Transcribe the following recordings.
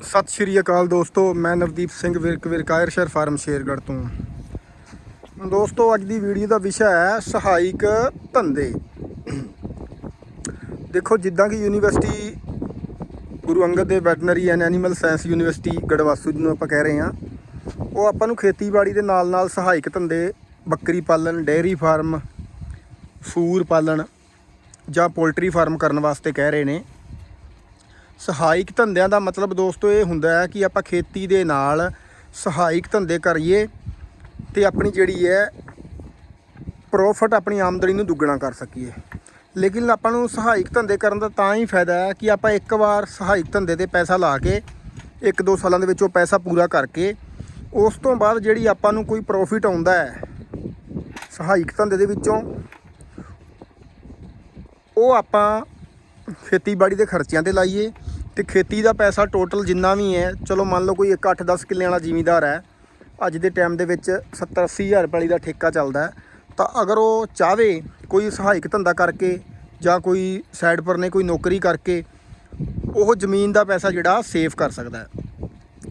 ਸਤਿ ਸ਼੍ਰੀ ਅਕਾਲ ਦੋਸਤੋ, ਮੈਂ ਨਵਦੀਪ ਸਿੰਘ ਵਿਰਕ, ਵਿਰਕਾਇਰ ਸ਼ਹਿਰ ਫਾਰਮ ਸ਼ੇਰਗੜ੍ਹ ਤੋਂ। ਦੋਸਤੋ, ਅੱਜ ਦੀ ਵੀਡੀਓ ਦਾ ਵਿਸ਼ਾ ਹੈ ਸਹਾਇਕ ਧੰਦੇ। ਦੇਖੋ, ਜਿੱਦਾਂ ਕਿ university Guru Angad Dev veterinary and animal science university ਗੜਵਾਸੂ ਜਿਹਨੂੰ ਆਪਾਂ ਕਹਿ ਰਹੇ ਹਾਂ, ਉਹ ਆਪਾਂ ਨੂੰ ਖੇਤੀਬਾੜੀ ਦੇ ਨਾਲ ਨਾਲ ਸਹਾਇਕ ਧੰਦੇ, ਬੱਕਰੀ ਪਾਲਣ, ਡੇਅਰੀ ਫਾਰਮ, ਸੂਰ ਪਾਲਣ ਜਾਂ ਪੋਲਟਰੀ ਫਾਰਮ ਕਰਨ ਵਾਸਤੇ ਕਹਿ ਰਹੇ ਨੇ। ਸਹਾਇਕ ਧੰਦਿਆਂ ਦਾ ਮਤਲਬ ਦੋਸਤੋ ਇਹ ਹੁੰਦਾ ਹੈ ਕਿ ਆਪਾਂ ਖੇਤੀ ਦੇ ਨਾਲ ਸਹਾਇਕ ਧੰਦੇ ਕਰੀਏ ਤੇ ਆਪਣੀ ਜਿਹੜੀ ਹੈ ਪ੍ਰੋਫਿਟ ਆਪਣੀ ਆਮਦਨੀ ਨੂੰ ਦੁੱਗਣਾ ਕਰ ਸਕੀਏ। ਲੇਕਿਨ ਆਪਾਂ ਨੂੰ ਸਹਾਇਕ ਧੰਦੇ ਕਰਨ ਦਾ ਤਾਂ ਹੀ ਫਾਇਦਾ ਹੈ ਕਿ ਆਪਾਂ ਇੱਕ ਵਾਰ ਸਹਾਇਕ ਧੰਦੇ ਤੇ ਪੈਸਾ ਲਾ ਕੇ, ਇੱਕ ਦੋ ਸਾਲਾਂ ਦੇ ਵਿੱਚ ਉਹ ਪੈਸਾ ਪੂਰਾ ਕਰਕੇ, ਉਸ ਤੋਂ ਬਾਅਦ ਜਿਹੜੀ ਆਪਾਂ ਨੂੰ ਕੋਈ ਪ੍ਰੋਫਿਟ ਆਉਂਦਾ ਹੈ, ਸਹਾਇਕ ਧੰਦੇ ਦੇ ਵਿੱਚੋਂ, ਉਹ ਆਪਾਂ ਖੇਤੀਬਾੜੀ ਦੇ ਖਰਚਿਆਂ ਤੇ ਲਾਈਏ ਤੇ ਖੇਤੀ ਦਾ ਪੈਸਾ ਟੋਟਲ ਜਿੰਨਾ ਵੀ ਹੈ, ਚਲੋ ਮੰਨ ਲਓ ਕੋਈ 1 8 10 ਕਿੱਲਿਆਂ ਵਾਲਾ ਜ਼ਿਮੀਂਦਾਰ ਹੈ, ਅੱਜ ਦੇ ਟਾਈਮ ਦੇ ਵਿੱਚ 70 80 ਹਜ਼ਾਰ ਰੁਪਏ ਦਾ ਠੇਕਾ ਚੱਲਦਾ ਤਾਂ ਅਗਰ ਉਹ ਚਾਹਵੇ ਕੋਈ ਸਹਾਇਕ ਧੰਦਾ ਕਰਕੇ ਜਾਂ ਕੋਈ ਸਾਈਡ ਪਰ ਨੇ ਕੋਈ ਨੌਕਰੀ ਕਰਕੇ, ਉਹ ਜ਼ਮੀਨ ਦਾ ਪੈਸਾ ਜਿਹੜਾ ਸੇਵ ਕਰ ਸਕਦਾ ਹੈ।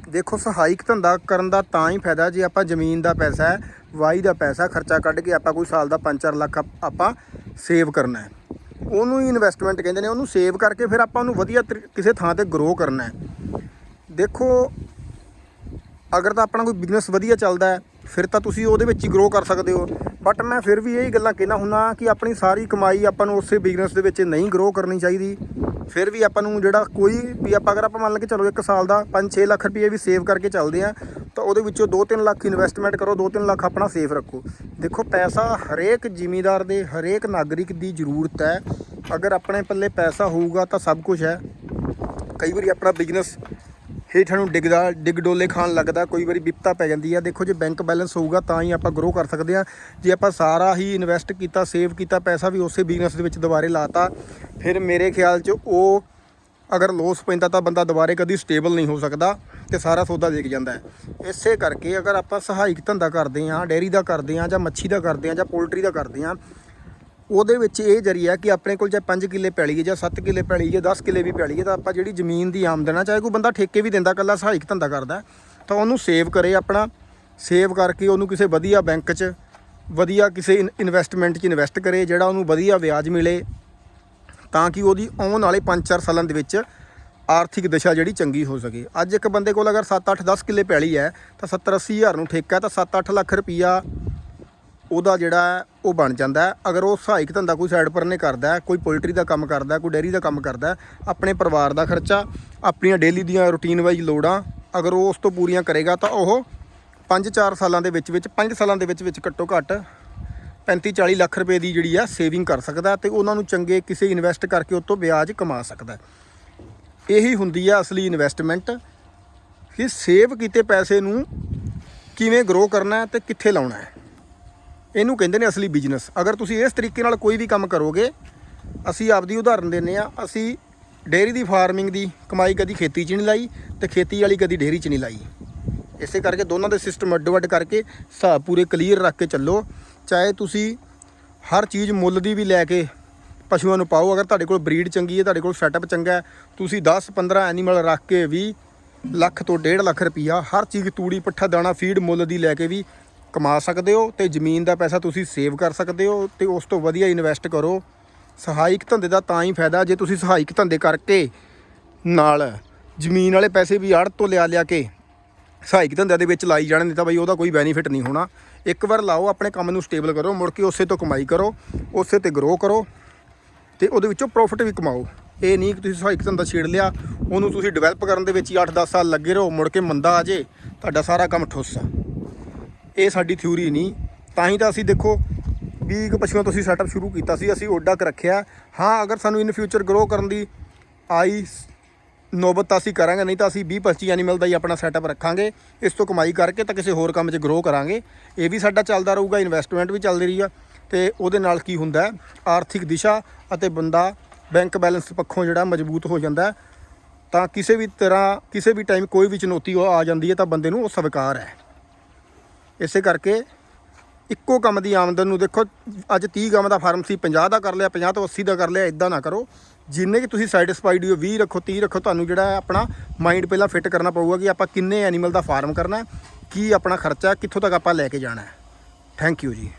ਦੇਖੋ, ਸਹਾਇਕ ਧੰਦਾ ਕਰਨ ਦਾ ਤਾਂ ਹੀ ਫਾਇਦਾ ਜੇ ਆਪਾਂ ਜ਼ਮੀਨ ਦਾ ਪੈਸਾ ਵਾਈ ਦਾ ਪੈਸਾ ਖਰਚਾ ਕੱਢ ਕੇ ਆਪਾਂ ਕੋਈ ਸਾਲ ਦਾ 5-4 ਲੱਖ ਆਪਾਂ ਸੇਵ ਕਰਨਾ ਹੈ। ਉਹਨੂੰ ਹੀ ਇਨਵੈਸਟਮੈਂਟ ਕਹਿੰਦੇ ਨੇ, ਉਹਨੂੰ ਸੇਵ ਕਰਕੇ ਫਿਰ ਆਪਾਂ ਉਹਨੂੰ ਵਧੀਆ ਤਰੀ- ਕਿਸੇ ਥਾਂ ਤੇ ਗਰੋ ਕਰਨਾ ਹੈ। ਦੇਖੋ, ਅਗਰ ਤਾਂ ਆਪਣਾ ਕੋਈ ਬਿਜ਼ਨਸ ਵਧੀਆ ਚੱਲਦਾ ਹੈ ਫਿਰ ਤਾਂ ਤੁਸੀਂ ਉਹਦੇ ਵਿੱਚ ਹੀ ਗਰੋ ਕਰ ਸਕਦੇ ਹੋ। ਬਟ ਮੈਂ ਫਿਰ ਵੀ ਇਹ ਗੱਲਾਂ ਕਹਿਣਾ ਹੁੰਦਾ ਕਿ ਆਪਣੀ ਸਾਰੀ ਕਮਾਈ ਆਪਾਂ ਨੂੰ ਉਸੇ ਬਿਜ਼ਨਸ ਦੇ ਵਿੱਚ ਨਹੀਂ ਗਰੋ ਕਰਨੀ ਚਾਹੀਦੀ। ਫਿਰ ਵੀ ਆਪਾਂ ਨੂੰ ਜਿਹੜਾ ਕੋਈ ਵੀ ਆਪਾਂ ਅਗਰ ਆਪਾਂ ਮੰਨ ਕੇ ਚਲੋ ਇੱਕ ਸਾਲ ਦਾ 5-6 ਲੱਖ ਰੁਪਏ ਵੀ ਸੇਵ ਕਰਕੇ ਚੱਲਦੇ ਆ ਤਾਂ ਉਹਦੇ ਵਿੱਚੋਂ 2-3 ਲੱਖ ਇਨਵੈਸਟਮੈਂਟ ਕਰੋ 2-3 ਲੱਖ ਆਪਣਾ ਸੇਫ ਰੱਖੋ। ਦੇਖੋ ਪੈਸਾ ਹਰੇਕ ਜ਼ਿਮੀਂਦਾਰ ਦੇ, ਹਰੇਕ ਨਾਗਰਿਕ ਦੀ ਜ਼ਰੂਰਤ ਹੈ। ਅਗਰ ਆਪਣੇ ਪੱਲੇ ਪੈਸਾ ਹੋਊਗਾ ਤਾਂ ਸਭ ਕੁਝ ਹੈ। ਕਈ ਵਾਰੀ ਆਪਣਾ ਬਿਜ਼ਨਸ ਹੇਠਾਂ ਨੂੰ ਡਿੱਗਦਾ, ਡਿੱਗ ਡੋਲੇ ਖਾਣ ਲੱਗਦਾ, ਕੋਈ ਵਾਰੀ ਵਿਪਤਾ ਪੈ ਜਾਂਦੀ ਆ। ਦੇਖੋ ਜੇ ਬੈਂਕ ਬੈਲੈਂਸ ਹੋਊਗਾ ਤਾਂ ਹੀ ਆਪਾਂ ਗਰੋ ਕਰ ਸਕਦੇ ਆ। ਜੇ ਆਪਾਂ ਸਾਰਾ ਹੀ ਇਨਵੈਸਟ ਕੀਤਾ ਸੇਵ ਕੀਤਾ, ਪੈਸਾ ਵੀ ਉਸੇ ਬਿਜ਼ਨਸ ਦੇ ਵਿੱਚ ਦੁਬਾਰੇ ਲਾਤਾ, ਫਿਰ ਮੇਰੇ ਖਿਆਲ 'ਚ ਉਹ ਅਗਰ ਲੋਸ ਪੈਂਦਾ ਤਾਂ ਬੰਦਾ ਦੁਬਾਰੇ ਕਦੀ ਸਟੇਬਲ ਨਹੀਂ ਹੋ ਸਕਦਾ ਤੇ ਸਾਰਾ ਸੌਦਾ ਦੇਖ ਜਾਂਦਾ ਇਸੇ ਕਰਕੇ ਅਗਰ ਆਪਾਂ ਸਹਾਇਕ ਧੰਦਾ ਕਰਦੇ ਆ ਡੇਅਰੀ ਦਾ ਕਰਦੇ ਆ ਜਾਂ ਮੱਛੀ ਦਾ ਕਰਦੇ ਆ ਜਾਂ ਪੋਲਟਰੀ ਦਾ ਕਰਦੇ ਆ ਉਹਦੇ ਵਿੱਚ ਇਹ ਜਰੀਆ ਕਿ ਆਪਣੇ ਕੋਲ ਚਾਹੇ 5 ਕਿੱਲੇ ਪੈਲੀ ਹੈ ਜਾਂ 7 ਕਿੱਲੇ ਪੈਲੀ ਹੈ 10 ਕਿੱਲੇ ਵੀ ਪੈਲੀ ਹੈ, ਤਾਂ ਆਪਾਂ ਜਿਹੜੀ ਜ਼ਮੀਨ ਦੀ ਆਮਦਨ ਆ, ਚਾਹੇ ਕੋਈ ਬੰਦਾ ਠੇਕੇ ਵੀ ਦਿੰਦਾ ਕੱਲਾ ਸਹਾਇਕ ਧੰਦਾ ਕਰਦਾ, ਤਾਂ ਉਹਨੂੰ ਸੇਵ ਕਰੇ ਆਪਣਾ, ਸੇਵ ਕਰਕੇ ਉਹਨੂੰ ਕਿਸੇ ਵਧੀਆ ਬੈਂਕ 'ਚ, ਵਧੀਆ ਕਿਸੇ ਇਨਵੈਸਟਮੈਂਟ 'ਚ ਇਨਵੈਸਟ ਕਰੇ, ਜਿਹੜਾ ਉਹਨੂੰ ਵਧੀਆ ਵਿਆਜ ਮਿਲੇ, ਤਾਂ ਕਿ ਉਹਦੀ ਆਉਣ ਵਾਲੇ 5-4 ਸਾਲਾਂ ਦੇ ਵਿੱਚ ਆਰਥਿਕ ਦਿਸ਼ਾ ਜਿਹੜੀ ਚੰਗੀ ਹੋ ਸਕੇ। ਅੱਜ ਇੱਕ ਬੰਦੇ ਕੋਲ ਅਗਰ 7-8 10 ਕਿੱਲੇ ਪੈਲੀ ਹੈ, ਤਾਂ 70-80 ਹਜ਼ਾਰ ਨੂੰ ਠੇਕਾ ਤਾਂ 7-8 ਲੱਖ ਰੁਪਈਆ ਉਹਦਾ ਜਿਹੜਾ ਉਹ ਬਣ ਜਾਂਦਾ ਅਗਰ ਉਹ ਸਹਾਇਕ ਧੰਦਾ ਕੋਈ ਸਾਈਡ ਪਰ ਨੇ ਕਰਦਾ ਕੋਈ ਪੋਲਟਰੀ ਦਾ ਕੰਮ ਕਰਦਾ ਕੋਈ ਡੇਅਰੀ ਦਾ ਕੰਮ ਕਰਦਾ ਆਪਣੇ ਪਰਿਵਾਰ ਦਾ ਖਰਚਾ, ਆਪਣੀਆਂ ਡੇਲੀ ਦੀਆਂ ਰੂਟੀਨ ਵਾਈਜ਼ ਲੋੜਾਂ, ਅਗਰ ਉਹ ਉਸ ਤੋਂ ਪੂਰੀਆਂ ਕਰੇਗਾ ਤਾਂ ਉਹ 5-4 ਸਾਲਾਂ ਦੇ ਵਿੱਚ ਵਿੱਚ 5 ਸਾਲਾਂ ਦੇ ਵਿੱਚ ਵਿੱਚ ਘੱਟੋ ਘੱਟ 35-40 ਲੱਖ ਰੁਪਏ ਦੀ ਜਿਹੜੀ ਆ ਸੇਵਿੰਗ ਕਰ ਸਕਦਾ ਤੇ ਉਹਨਾਂ ਨੂੰ ਚੰਗੇ ਕਿਸੇ ਇਨਵੈਸਟ ਕਰਕੇ ਉਹ ਤੋਂ ਵਿਆਜ ਕਮਾ ਸਕਦਾ ਇਹੀ ਹੁੰਦੀ ਆ ਅਸਲੀ ਇਨਵੈਸਟਮੈਂਟ ਕਿ ਸੇਵ ਕੀਤੇ ਪੈਸੇ ਨੂੰ ਕਿਵੇਂ ਗਰੋ ਕਰਨਾ ਹੈ ਤੇ ਕਿੱਥੇ ਲਾਉਣਾ ਹੈ? ਇਹਨੂੰ ਕਹਿੰਦੇ ਨੇ ਅਸਲੀ ਬਿਜ਼ਨਸ ਅਗਰ ਤੁਸੀਂ ਇਸ ਤਰੀਕੇ ਨਾਲ ਕੋਈ ਵੀ ਕੰਮ ਕਰੋਗੇ, ਅਸੀਂ ਆਪਦੀ ਉਦਾਹਰਨ ਦਿੰਨੇ ਆ ਅਸੀਂ ਡੇਅਰੀ ਦੀ ਫਾਰਮਿੰਗ ਦੀ ਕਮਾਈ ਕਦੀ ਖੇਤੀ 'ਚ ਨਹੀਂ ਲਾਈ ਤੇ ਖੇਤੀ ਵਾਲੀ ਕਦੀ ਡੇਅਰੀ 'ਚ ਨਹੀਂ ਲਾਈ। ਇਸੇ ਕਰਕੇ ਦੋਨਾਂ ਦੇ ਸਿਸਟਮ ਅੱਡੋ ਅੱਡ ਕਰਕੇ ਹਿਸਾਬ ਪੂਰੇ ਕਲੀਅਰ ਰੱਖ ਕੇ ਚੱਲੋ। ਚਾਹੇ ਤੁਸੀਂ ਹਰ ਚੀਜ਼ ਮੁੱਲ ਦੀ ਵੀ ਲੈ ਕੇ ਪਸ਼ੂਆਂ ਨੂੰ ਪਾਓ, ਅਗਰ ਤੁਹਾਡੇ ਕੋਲ ਬਰੀਡ ਚੰਗੀ ਹੈ, ਤੁਹਾਡੇ ਕੋਲ ਸੈਟਅਪ ਚੰਗਾ ਹੈ, ਤੁਸੀਂ 10 15 ਐਨੀਮਲ ਰੱਖ ਕੇ ਵੀ ਲੱਖ ਤੋਂ 1.5 ਲੱਖ ਰੁਪਈਆ ਹਰ ਚੀਜ਼ ਤੂੜੀ, ਪੱਠਾ, ਦਾਣਾ ਫੀਡ ਮੁੱਲ ਦੀ ਲੈ ਕੇ ਵੀ ਕਮਾ ਸਕਦੇ ਹੋ ਤੇ ਜ਼ਮੀਨ ਦਾ ਪੈਸਾ ਤੁਸੀਂ ਸੇਵ ਕਰ ਸਕਦੇ ਹੋ ਤੇ ਉਸ ਤੋਂ ਵਧੀਆ ਇਨਵੈਸਟ ਕਰੋ। ਸਹਾਇਕ ਧੰਦੇ ਦਾ ਤਾਂ ਹੀ ਫਾਇਦਾ ਜੇ ਤੁਸੀਂ ਸਹਾਇਕ ਧੰਦੇ ਕਰਕੇ ਨਾਲ ਜ਼ਮੀਨ ਵਾਲੇ ਪੈਸੇ ਵੀ ਆੜ੍ਹ ਤੋਂ ਲਿਆ ਲਿਆ ਕੇ ਸਹਾਇਕ ਧੰਦਿਆਂ ਦੇ ਵਿੱਚ ਲਾਈ ਜਾਣ, ਨਹੀਂ ਤਾਂ ਬਈ ਉਹਦਾ ਕੋਈ ਬੈਨੀਫਿਟ ਨਹੀਂ ਹੋਣਾ। ਇੱਕ ਵਾਰ ਲਾਓ, ਆਪਣੇ ਕੰਮ ਨੂੰ ਸਟੇਬਲ ਕਰੋ, ਮੁੜ ਕੇ ਉਸੇ ਤੋਂ ਕਮਾਈ ਕਰੋ, ਉਸੇ ਤੇ ਗਰੋ ਕਰੋ ਤੇ ਉਹਦੇ ਵਿੱਚੋਂ ਪ੍ਰੋਫਿਟ ਵੀ ਕਮਾਓ। ਇਹ ਨਹੀਂ ਕਿ ਤੁਸੀਂ ਸਹਾਇਕ ਧੰਦਾ ਛੇੜ ਲਿਆ, ਉਹਨੂੰ ਤੁਸੀਂ ਡਿਵੈਲਪ ਕਰਨ ਦੇ ਵਿੱਚ ਹੀ 8-10 ਸਾਲ ਲੱਗੇ ਰਹੋ, ਮੁੜ ਕੇ ਮੰਦਾ ਆ ਜੇ, ਤੁਹਾਡਾ ਸਾਰਾ ਕੰਮ ਠੁੱਸ ਆ। ਇਹ ਸਾਡੀ ਥਿਊਰੀ ਨਹੀਂ। ਤਾਂ ਹੀ ਤਾਂ ਅਸੀਂ ਦੇਖੋ 20 ਕੁ ਪਸ਼ੂਆਂ ਤੋਂ ਅਸੀਂ ਸੈਟਅਪ ਸ਼ੁਰੂ ਕੀਤਾ ਸੀ, ਅਸੀਂ ਓਡਾ ਕ ਰੱਖਿਆ। ਹਾਂ, ਅਗਰ ਸਾਨੂੰ ਇਨ ਫਿਊਚਰ ਗਰੋ ਕਰਨ ਦੀ ਆਈ ਸ- ਨੌਬਤ ਤਾਂ ਅਸੀਂ ਕਰਾਂਗੇ, ਨਹੀਂ ਤਾਂ ਅਸੀਂ 20 25 ਐਨੀਮਲ ਦਾ ਹੀ ਆਪਣਾ ਸੈਟਅਪ ਰੱਖਾਂਗੇ। ਇਸ ਤੋਂ ਕਮਾਈ ਕਰਕੇ ਤਾਂ ਕਿਸੇ ਹੋਰ ਕੰਮ 'ਚ ਗਰੋ ਕਰਾਂਗੇ। ਇਹ ਵੀ ਸਾਡਾ ਚੱਲਦਾ ਰਹੂਗਾ ਇਨਵੈਸਟਮੈਂਟ ਵੀ ਚੱਲਦੀ ਰਹੀ ਆ। ਤੇ ਉਹਦੇ ਨਾਲ ਕੀ ਹੁੰਦਾ ਆਰਥਿਕ ਦਿਸ਼ਾ ਅਤੇ ਬੰਦਾ ਬੈਂਕ ਬੈਲੈਂਸ ਪੱਖੋਂ ਜਿਹੜਾ ਮਜ਼ਬੂਤ ਹੋ ਜਾਂਦਾ ਤਾਂ ਕਿਸੇ ਵੀ ਤਰ੍ਹਾਂ, ਕਿਸੇ ਵੀ ਟਾਈਮ ਕੋਈ ਵੀ ਚੁਣੌਤੀ ਉਹ ਆ ਜਾਂਦੀ ਹੈ, ਤਾਂ ਬੰਦੇ ਨੂੰ ਉਹ ਸਵੀਕਾਰ ਹੈ। ਇਸੇ ਕਰਕੇ ਇੱਕੋ ਕੰਮ ਦੀ ਆਮਦਨ ਨੂੰ ਦੇਖੋ, ਅੱਜ 30 ਕੰਮ ਦਾ ਫਾਰਮ ਸੀ 50 ਦਾ ਕਰ ਲਿਆ 50 ਤੋਂ 80 ਦਾ ਕਰ ਲਿਆ ਇਦਾਂ ਨਾ ਕਰੋ। ਜਿੰਨੇ ਕਿ ਤੁਸੀਂ ਸੈਟੀਸਫਾਈਡ ਹੋ 20 ਰੱਖੋ 30 ਰੱਖੋ, ਤੁਹਾਨੂੰ ਜਿਹੜਾ ਆਪਣਾ ਮਾਈਂਡ ਪਹਿਲਾਂ ਫਿੱਟ ਕਰਨਾ ਪਊਗਾ ਕਿ ਆਪਾਂ ਕਿੰਨੇ ਐਨੀਮਲ ਦਾ ਫਾਰਮ ਕਰਨਾ ਕੀ ਆਪਣਾ ਖਰਚਾ ਕਿੱਥੋਂ ਤੱਕ ਆਪਾਂ ਲੈ ਕੇ ਜਾਣਾ ਹੈ। ਥੈਂਕ ਯੂ ਜੀ।